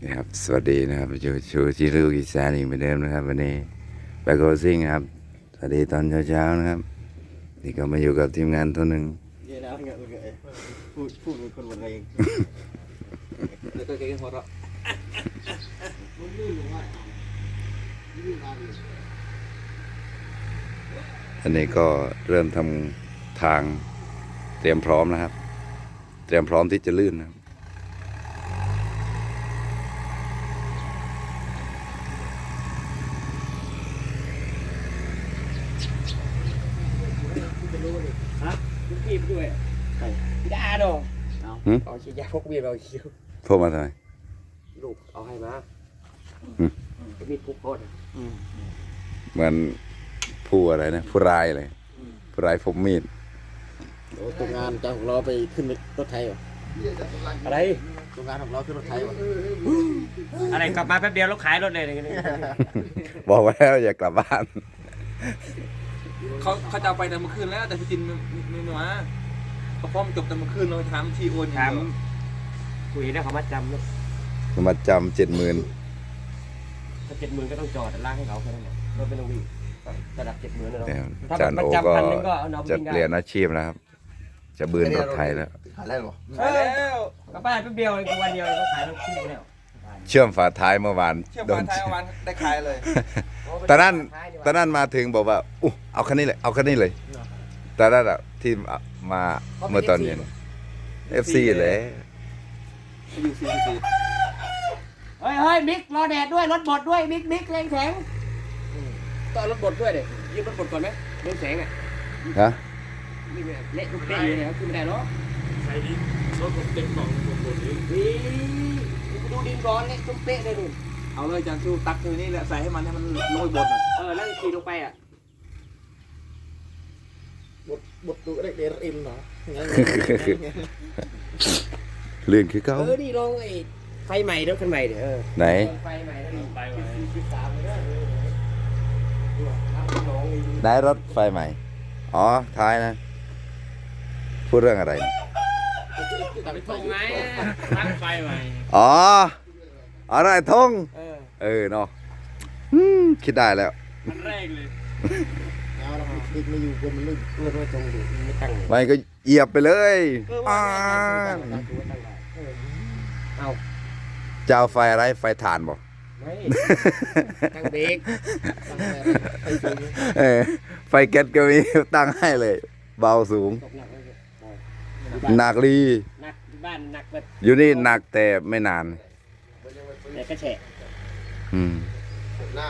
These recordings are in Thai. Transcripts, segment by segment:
นี่ครับ สวัสดีนะครับอยู่ชูที่ลูกอีสานอีกเหมือนเดิมนะครับ วันนี้ไปโกซิ่งครับ สวัสดีตอนเช้าๆนะครับ นี่ก็มาอยู่กับทีมงานตัวหนึ่งเยอะแล้วเงี้ยเงี้ยพูดพูดเป็นคนวันเองแล้วก็เก่งพอละอันนี้ก็เริ่มทำทางเตรียมพร้อมนะครับ เตรียมพร้อมที่จะลื่นนะครับะลูกพี่ไปด้วยพี่ดาดอกเอาฉีดยาพกเบียร์เอาคิวพวกมาทำไมลูกเอาให้มาอืมมีดพุกโคตรเหมือนผู้อะไรนะผู้ร้ายเลยผู้ร้ายผมมีดโอ้ตรงงานจ้างของเราไปขึ้นรถไทยวะอะไรตรงงานของเราขึ้นรถไทยวะอะไรกลับมาแป๊บเดียวแล้วขายรถเลยอะไรเงี้ยบอกไว้แล้วอย่ากลับบ้าน เขาเขาจะเอาไปแต่เมื่อคืนแล้วแต่พี่จินไม่ไม่ไม่มาเพราะพ่อมันจบแต่เมื่อคืนเราถามทีโอนอย่างถามเดียวคุยได้เขามาจำเนอะมาจำเจ็ดหมื่นถ้าเจ็ดหมื่นก็ต้องจอดล้างให้เขาแค่นั้นแหละรถไม่ต้องวิ่งระดับเจ็ดหมื่นนะเนาะเนี่ยถ้าจานมันโอจำก็พันหนึ่งก็เอาน้องจะวิ่งได้เปลี่ยนอาชีพแล้วครับ จะบืนรถไทยแล้ว ขายได้หรอ เออก็ป้าแป๊บเดียวเองวันเดียวก็ขายรถคู่แล้ว เชื่อมฝาท้ายเมื่อวานเชื่อมโดฝานท้ายเอาวันได้ขายเลย ตอนนั้นตอนนั้นมาถึงบอกว่าอู้เอาคันนี้เลยเอาคันนี้เลยตอนนั้นอะที่มาเมื่อตอนเย็น FC เลยอยู่ซีซีเฮ้ยเฮ้ยมิกรอแดดด้วยรถบดด้วยมิกมิกเร่งแข็งต้องเอารถบดด้วยเด็ยืมรถบดก่อนไหมเร่งแสงอะฮะนี่เนี่ยเละทุกเป๊ะเลยนะครับขึ้นไม่ได้หรอกใช้ดิรถผมเต็มกล่องผมหมดเลยนี่ ดูดินก่อนเละทุกเป๊ะเลยดูเอาเลยจานชูตักคือนี่แหละใส่ให้มันให้มันโรยบดอะเออแล้วขี่ลงไปอะบดบดดูได้เดรอิมเหรองั้นลื่นคือเก่าเออนี่ลองไอ้ไฟใหม่รถคันใหม่เดี๋ยวเออไหน ไฟใหม่แล้วนี่ไฟใหม่สิบสามเลยนะดูรับน้องนี่ดูได้รถไฟใหม่ อ๋อ ท้ายนะ พูดเรื่องอะไรนะ ไปส่งไงตั้งไฟใหม่อ๋ออะไรทงเออเออเนาะอืมคิดได้แล้วมันแรกเลยเอาละครับดิกไม่อยู่กลัวมันลื่นเออไม่ตรงดิไม่ตั้งเลยไม่ก็เหยียบไปเลยเออว่าอ่าตั้งตั้งตั้งได้เออเอาจะเอาไฟอะไรไฟถ่านบอกไม่ตั้งเบรกตั้งแต่ไอ้ตัวนี้เออไฟแก๊สก็มีตั้งให้เลย เบาสูงตกหนักเลย หนักลีหนักบ้านหนักแบบอยู่นี่หนักแต่ไม่นานแต่ก็แฉะอืมหน้า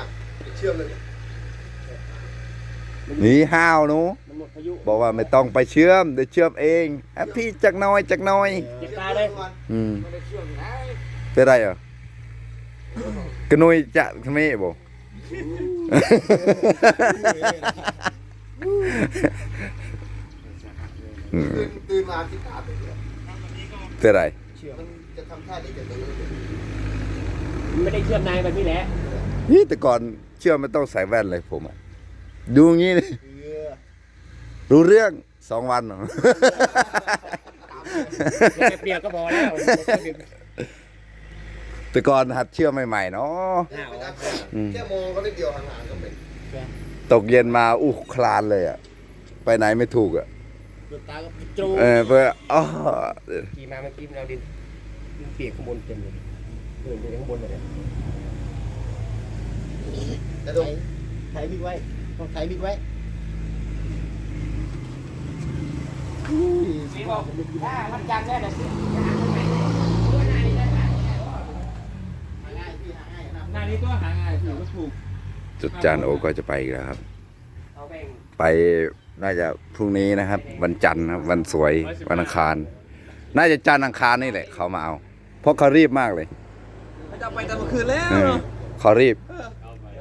เชื่อมเลยหนีห้าวหนูมันหมดพายุบอกว่าไม่ต้องไปเชื่อมเดี๋ยวเชื่อมเองอะพี่จักหน้อยจักหน้อยเจ็บตาเลยอืมไม่ได้เชื่อมนะเป็นไรเหรอกระนุยจะทำไมบ อกอืมตื่นมาที่ขาเป็นเป็นไรมันจะทำท่านี้จะตื่นไม่ได้เชื่อมนายแบบนี้แหละนี่แต่ก่อนเชื่อไม่ต้องใส่แว่นเลยผมอะดูอย่างนี้เลยเออรู้เรื่องสองวันเหรอเปรียบก็พอแล้วแต่ก่อนหัดเชื่อใหม่ๆเนาะอืมแค่มองก็ได้เดียวห่างๆก็เป็น ตกเย็นมาอู้คลานเลยอะไปไหนไม่ถูกอะ เปิดตาก็จูเออเพื่ออ๋อขี่มาเมื่อกี้เราดินเปียกข้างบนเต็มเลยเดินไปข้างบนเลยแต่ตรงถ่ายมิกไว้ต้องถ่ายมิกไว้นี่บอกถ้ามันจำได้แต่สิหน้านี้ก็หาง่ายถือว่าถูกจุดจานโอก็จะไปอีกแล้วครับเอาแบ่งไป น่าจะพรุ่งนี้นะครับ วันจันทร์นะครับวันสวยวันอังคาร น่าจะจันทร์อังคารนี่แหละ เขามาเอาเพราะเขารีบมากเลยเขาจะเอาไปแต่เมื่อคืนแล้วเออเขารีบ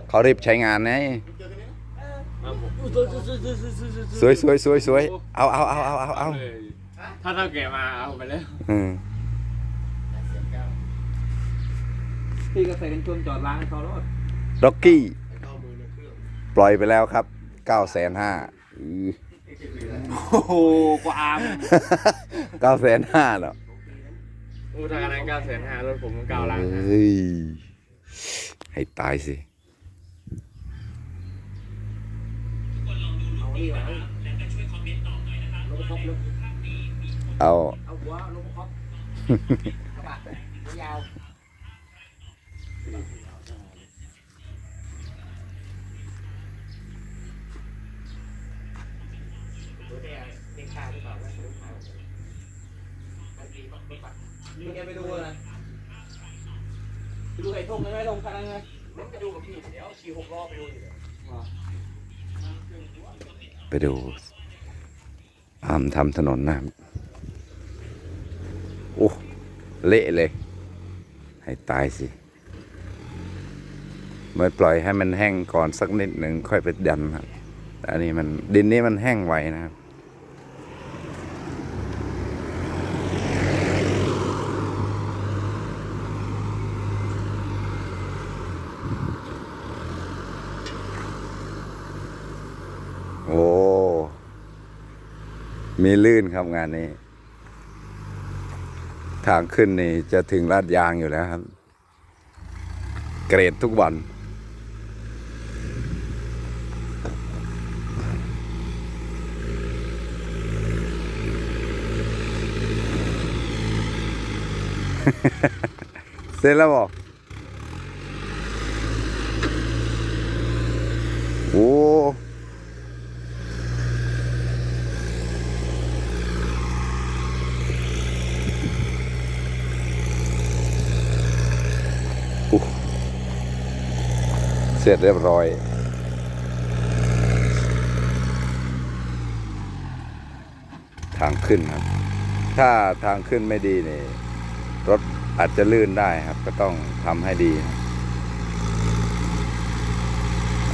เขารีบใช้งานไงสวยสวยสวยสวยเอาเอาเอาเอาเอาเอาถ้าเท่าแก่มาเอาไปแล้วอืมพี่ก็ใส่กันชวนจอดล้างให้เขาแล้วร็อกกี้ ปล่อยไปแล้วครับเก้าแสนห้า โอ้โหกว่าอาร์มเก้าแสนห้าเนาะอู้ทางนั้นเก้าแสนห้ารถผมเก้าล้านห้าเฮ้ย ให้ตายสิเอานี่ไว้ลงครบเลยเอาเอาหัวลงครบกระบะหัวยาวดูได้เด็กข้าวหรือเปล่าไม่รู้ข้าว มันดีมากรถบัสนี่แกไปดูนะไปดูไอ้ทงเลยไหมทงคันนั้นไงไปดูกับพี่เดี๋ยวขี่หกล้อไปดูอยู่เดี๋ยไปดูอามทำถนนนะครับโอ้เละเลย ให้ตายสิไม่ปล่อยให้มันแห้งก่อนสักนิดหนึ่งค่อยไปดันครับแต่อันนี้มันดินนี้มันแห้งไวนะครับ โอ้ มีลื่นครับงานนี้ ทางขึ้นนี่จะถึงลาดยางอยู่แล้วครับ เกรดทุกวัน เสร็จแล้วบอกโอ้ เส ร็จเรียบร้อย ทางขึ้นครับ ถ้าทางขึ้นไม่ดีนี่รถอาจจะลื่นได้ครับ ก็ต้องทำให้ดี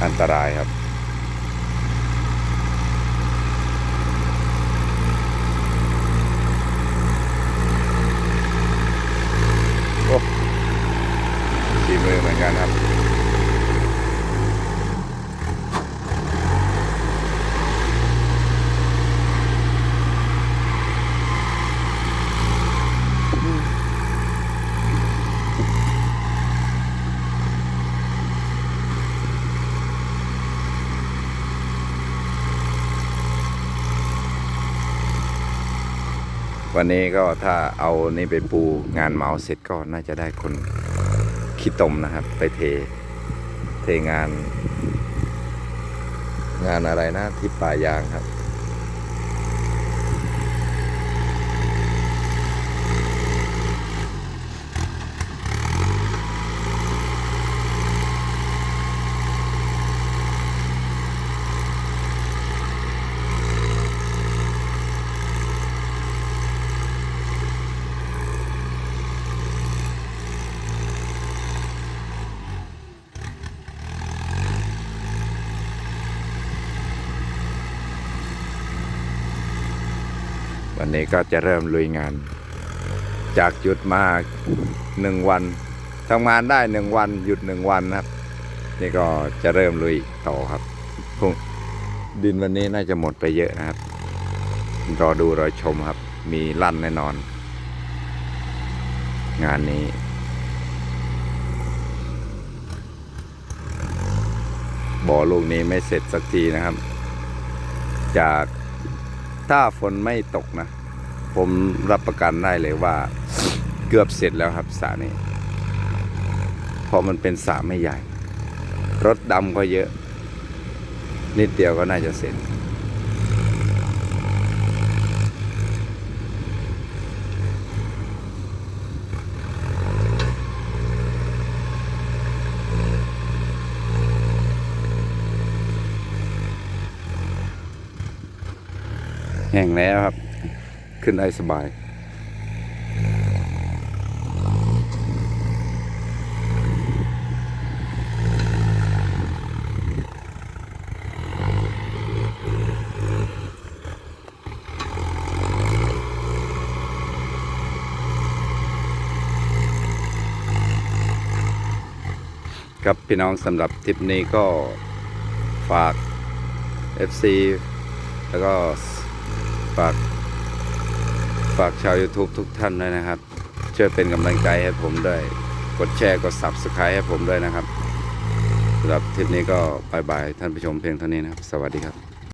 อันตรายครับโอ้ฝีมือเหมือนกันครับ วันนี้ก็ถ้าเอานี่ไปปูงานเหมาเสร็จก็น่าจะได้คนขี้ตมนะครับ ไปเท เทงาน งานอะไรนะที่ป่ายางครับ วันนี้ก็จะเริ่มลุยงาน จากหยุดมาหนึ่งวันทำงานได้หนึ่งวันหยุดหนึ่งวันครับ นี่ก็จะเริ่มลุยต่อครับพรุ่งดินวันนี้น่าจะหมดไปเยอะนะครับ รอดูรอชมครับ มีลั่นแน่นอน งานนี้บ่อลูกนี้ไม่เสร็จสักทีนะครับ จาก ถ้าฝนไม่ตกนะ ผมรับประกันได้เลยว่า เกือบเสร็จแล้วครับสระนี้เพราะมันเป็นสระไม่ใหญ่ รถดำก็เยอะ นิดเดียวก็น่าจะเสร็จ แห้งแล้วครับ ขึ้นได้สบาย ครับพี่น้องสำหรับทริปนี้ก็ฝาก FC แล้วก็ ฝาก ฝากชาว YouTube ทุกท่านด้วยนะครับ ช่วยเป็นกำลังใจให้ผมด้วย กดแชร์ กด subscribe ให้ผมด้วยนะครับสำหรับทริปนี้ก็บายบายท่านผู้ชมเพียงเท่านี้นะครับ สวัสดีครับ